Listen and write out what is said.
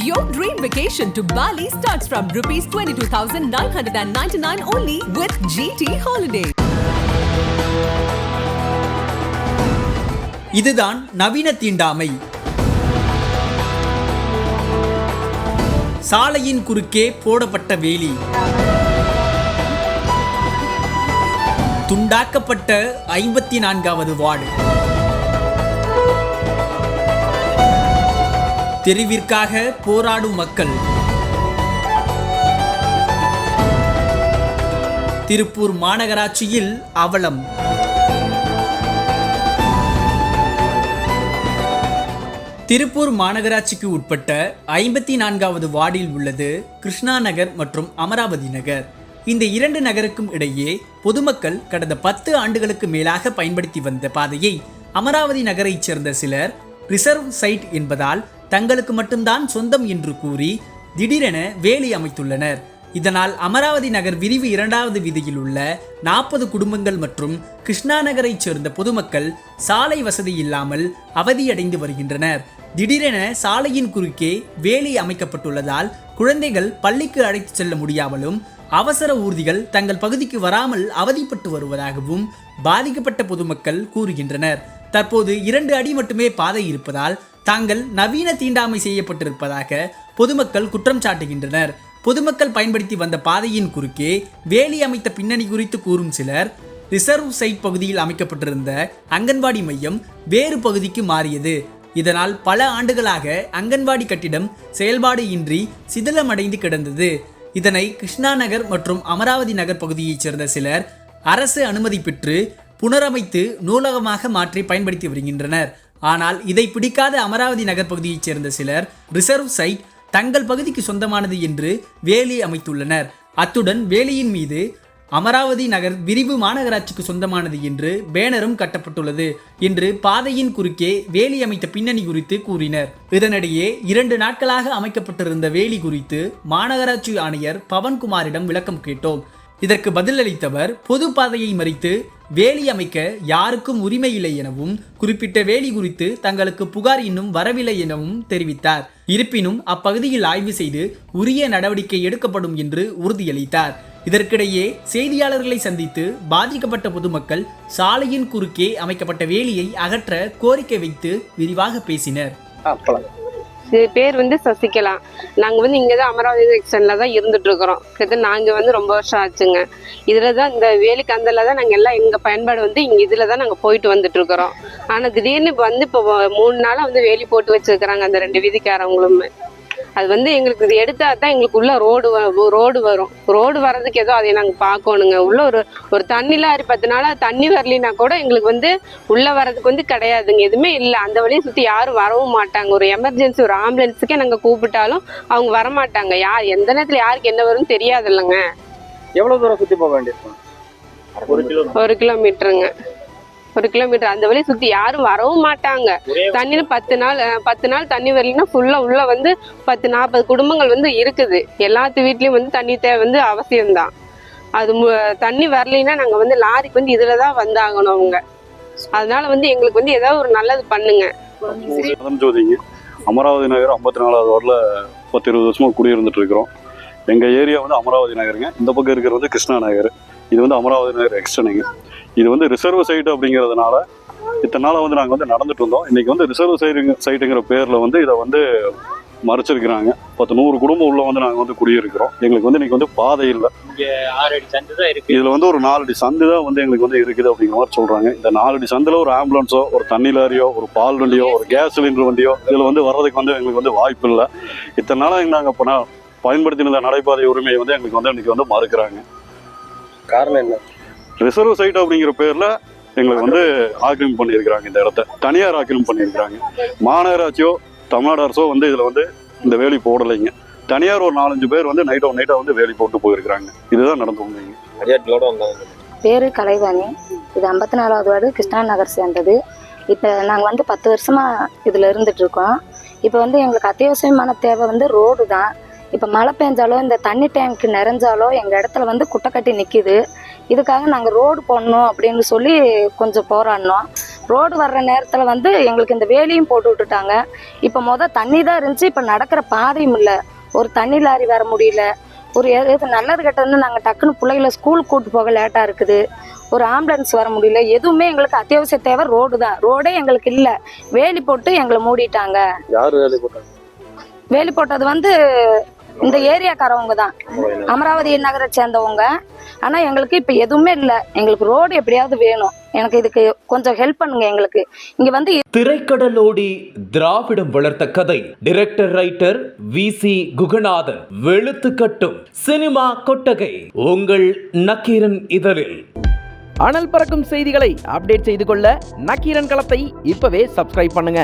Your dream vacation to Bali starts from rupees 22,999 only with GT Holiday. இதுதான் நவீன தீண்டாமை சாலையின் குறுக்கே போடப்பட்ட வேலி துண்டாக்கப்பட்ட ஐம்பத்தி நான்காவது வார்டு தெருவிற்காக போராடும் மக்கள். திருப்பூர் மாநகராட்சியில் அவலம். திருப்பூர் மாநகராட்சிக்கு உட்பட்ட ஐம்பத்தி நான்காவது வார்டில் உள்ளது கிருஷ்ணா நகர் மற்றும் அமராவதி நகர். இந்த இரண்டு நகருக்கும் இடையே பொதுமக்கள் கடந்த பத்து ஆண்டுகளுக்கு மேலாக பயன்படுத்தி வந்த பாதையை அமராவதி நகரைச் சேர்ந்த சிலர் ரிசர்வ் சைட் என்பதால் தங்களுக்கு மட்டும்தான் சொந்தம் என்று கூறி திடீரென வேலி அமைத்துள்ளனர். இதனால் அமராவதி நகர் விரிவு இரண்டாவது வீதியில் உள்ள நாற்பது குடும்பங்கள் மற்றும் கிருஷ்ணா நகரைச் சேர்ந்த பொதுமக்கள் சாலை வசதி இல்லாமல் அவதியடைந்து வருகின்றனர். திடீரென சாலையின் குறுக்கே வேலி அமைக்கப்பட்டுள்ளதால் குழந்தைகள் பள்ளிக்கு அழைத்து செல்ல முடியாமலும் அவசர ஊர்திகள் தங்கள் பகுதிக்கு வராமல் அவதிப்பட்டு வருவதாகவும் பாதிக்கப்பட்ட பொதுமக்கள் கூறுகின்றனர். தற்போது இரண்டு அடி மட்டுமே பாதை இருப்பதால் தாங்கள் நவீன தீண்டாமை செய்யப்பட்டிருப்பதாக பொதுமக்கள் குற்றம் சாட்டுகின்றனர். பொதுமக்கள் பயன்படுத்தி வந்த பாதையின் குறுக்கே வேலி அமைத்த பின்னணி குறித்து கூறும் சிலர் ரிசர்வ் சைட் பகுதியில் அமைக்கப்பட்டிருந்த அங்கன்வாடி மையம் வேறு பகுதிக்கு மாறியது. இதனால் பல ஆண்டுகளாக அங்கன்வாடி கட்டிடம் செயல்பாடு இன்றி சிதிலமடைந்து கிடந்தது. இதனை கிருஷ்ணா நகர் மற்றும் அமராவதி நகர் பகுதியைச் சேர்ந்த சிலர் அரசு அனுமதி பெற்று புனரமைத்து நூலகமாக மாற்றி பயன்படுத்தி வருகின்றனர். ஆனால் இதை பிடிக்காத அமராவதி நகர் பகுதியைச் சேர்ந்த சிலர் ரிசர்வ் சைட் தங்கள் பகுதிக்கு சொந்தமானது என்று வேலி அமைத்துள்ளனர். அத்துடன் வேலியின் மீது அமராவதி நகர் விரிவு மாநகராட்சிக்கு சொந்தமானது என்று பேனரும் கட்டப்பட்டுள்ளது என்று பாதையின் குறுக்கே வேலி அமைத்த பின்னணி குறித்து கூறினர். இதனிடையே இரண்டு நாட்களாக அமைக்கப்பட்டிருந்த வேலி குறித்து மாநகராட்சி ஆணையர் பவன்குமாரிடம் விளக்கம் கேட்டோம். இதற்கு பதிலளித்தவர் பொது பாதையை மறித்து வேலி அமைக்க யாருக்கும் உரிமை இல்லை எனவும் குறிப்பிட்ட வேலி குறித்து தங்களுக்கு புகார் இன்னும் வரவில்லை எனவும் தெரிவித்தார். இருப்பினும் அப்பகுதியில் ஆய்வு செய்து உரிய நடவடிக்கை எடுக்கப்படும் என்று உறுதியளித்தார். இதற்கிடையே செய்தியாளர்களை சந்தித்து பாதிக்கப்பட்ட பொதுமக்கள் சாலையின் குறுக்கே அமைக்கப்பட்ட வேலியை அகற்ற கோரிக்கை வைத்து விரிவாக பேசினர். பேர் வந்து சசிகலா. நாங்கள் வந்து இங்கே தான் அமராவதி செக்ஷனில் தான் இருந்துட்டு இருக்கிறோம் நாங்கள் வந்து ரொம்ப வருஷம் ஆச்சுங்க. இதில் தான் இந்த வேலிக்கந்தல தான் நாங்கள் எல்லாம் எங்கள் பயன்பாடு வந்து இங்கே இதில் தான் நாங்கள் போயிட்டு வந்துட்டு இருக்கிறோம் திடீர்னு இப்போ வந்து இப்போ மூணு நாளாக வந்து வேலி போட்டு வச்சிருக்கிறாங்க அந்த ரெண்டு வீதிக்காரவங்களுமே. அது வந்து எங்களுக்கு இது எடுத்தா தான் எங்களுக்கு உள்ள ரோடு ரோடு வரும். ரோடு வர்றதுக்கு ஏதோ அதை நாங்கள் பார்க்கணுங்க. உள்ள ஒரு ஒரு தண்ணி லாரி பத்து நாளா தண்ணி வரலினா கூட எங்களுக்கு வந்து உள்ள வர்றதுக்கு வந்து கிடையாதுங்க. எதுவுமே இல்லை. அந்த வழியை சுற்றி யாரும் வரவும் மாட்டாங்க. ஒரு எமர்ஜென்சி ஒரு ஆம்புலன்ஸுக்கே நாங்கள் கூப்பிட்டாலும் அவங்க வரமாட்டாங்க. யார் எந்த நேரத்தில் யாருக்கு என்ன வரும்னு தெரியாது இல்லைங்க எவ்வளவு தூரம் சுத்தி போக வேண்டியிருக்கும்? ஒரு கிலோ ஒரு கிலோமீட்டருங்க. ஒரு கிலோமீட்டர் அந்த வழியை சுற்றி யாரும் வரவும் மாட்டாங்க. தண்ணியில் பத்து நாள் பத்து நாள் தண்ணி வரலைன்னா ஃபுல்லாக உள்ள வந்து பத்து நாற்பது குடும்பங்கள் வந்து இருக்குது. எல்லாத்து வீட்லேயும் வந்து தண்ணி தேவை வந்து அவசியம்தான். அது மு- தண்ணி வரலைன்னா நாங்கள் வந்து லாரிக்கு வந்து இதில் தான் வந்தாகணும் அவங்க. அதனால வந்து எங்களுக்கு வந்து ஏதாவது ஒரு நல்லது பண்ணுங்க. அமராவதி நகர் ஐம்பத்தி நாலாவது வார்டில் பத்து இருபது வருஷமா குடியிருந்துட்டு இருக்கிறோம். எங்கள் ஏரியா வந்து அமராவதி நகருங்க. இந்த பக்கம் இருக்கிறது வந்து கிருஷ்ணா நகர். இது வந்து அமராவதி நகர் எக்ஸ்டனுங்க இது வந்து ரிசர்வ் சைட் அப்படிங்கிறதுனால இத்தனை நாளாக வந்து நாங்கள் வந்து நடந்துட்டு இருந்தோம். இன்னைக்கு வந்து ரிசர்வ் சைடு சைட்டுங்கிற பேரில் வந்து இதை வந்து மறைச்சிருக்கிறாங்க. பத்து நூறு குடும்பம் உள்ள வந்து நாங்கள் வந்து குடியிருக்கிறோம். எங்களுக்கு வந்து இன்னைக்கு வந்து பாதை இல்லை. இதுல வந்து ஒரு நாலடி சந்து தான் வந்து எங்களுக்கு வந்து இருக்குது அப்படிங்கிற மாதிரி சொல்றாங்க. இந்த நாலடி சந்துல ஒரு ஆம்புலன்ஸோ ஒரு தண்ணி லாரியோ ஒரு பால் வண்டியோ ஒரு கேஸ் சிலிண்டர் வண்டியோ இதுல வந்து வர்றதுக்கு வந்து எங்களுக்கு வந்து வாய்ப்பு இல்லை. இத்தனை நாளா நாங்க இப்போ பயன்படுத்தின நடைபாதை உரிமையை வந்து எங்களுக்கு வந்து இன்னைக்கு வந்து மறுக்கிறாங்க. காரணம் என்ன? ரிசர்வ் சைட் அப்படிங்கிற பேர்ல எங்களுக்கு வந்து ஆக்கிரமிப்பு பண்ணியிருக்கிறாங்க இந்த இடத்த. தனியார் ஆக்கிரமிப்பு பண்ணியிருக்கிறாங்க. மாநகராட்சியோ தமிழ்நாடு அரசோ வந்து இதுல வந்து இந்த வேலி போடலைங்க. தனியார் ஒரு நாலஞ்சு பேர் வந்து நைட் நைட்டா வந்து வேலி போட்டு போயிருக்கிறாங்க. இதுதான் நடந்து வந்தீங்க வந்தாங்க பேர் கலைவாணி. இது ஐம்பத்தி நாலாவது வார்டு கிருஷ்ணா நகர் சேர்ந்தது. இப்போ நாங்கள் வந்து பத்து வருஷமாக இதில் இருந்துட்டு இருக்கோம். இப்போ வந்து எங்களுக்கு அத்தியாவசியமான தேவை வந்து ரோடு தான். இப்போ மழை பெஞ்சாலோ இந்த தண்ணி டேங்க் நிறைஞ்சாலோ எங்கள் இடத்துல வந்து குட்டை கட்டி நிற்கிது இதுக்காக நாங்கள் ரோடு போடணும் அப்படின்னு சொல்லி கொஞ்சம் போராடினோம். ரோடு வர்ற நேரத்தில் வந்து எங்களுக்கு இந்த வேலியும் போட்டு விட்டுட்டாங்க. இப்போ மொதல் தண்ணி தான் இருந்துச்சு இப்போ நடக்கிற பாதையும் இல்லை. ஒரு தண்ணி லாரி வர முடியல. ஒரு எது நல்லது கெட்டதுன்னு நாங்கள் டக்குன்னு பிள்ளைகளை ஸ்கூல் கூட்டு போக லேட்டாக இருக்குது. ஒரு ஆம்புலன்ஸ் வர முடியல. எதுவுமே எங்களுக்கு அத்தியாவசிய தேவை ரோடு தான். ரோடே எங்களுக்கு இல்லை. வேலி போட்டு எங்களை மூடிட்டாங்க. யார் வேலை போட்டாங்க? வேலி போட்டது வந்து இந்த ஏரியாக்காரவங்க தான். அமராவதி நகரை சேர்ந்தவங்க. ஆனால் எங்களுக்கு இப்போ எதுவுமே இல்லை. எங்களுக்கு ரோடு எப்படியாவது வேணும். எனக்கு இதுக்கு கொஞ்சம் ஹெல்ப் பண்ணுங்க எங்களுக்கு. இங்கே வந்து திரைக்கடலோடி திராவிடம் வளர்த்த கதை. Director writer V C Guganathan. வெளுத்து கட்டும் சினிமா கொட்டகை. உங்கள் நக்கீரன் இதழில். அனல் பறக்கும் செய்திகளை அப்டேட் செய்து கொள்ள நக்கீரன் களத்தை இப்பவே சப்ஸ்கிரைப் பண்ணுங்க.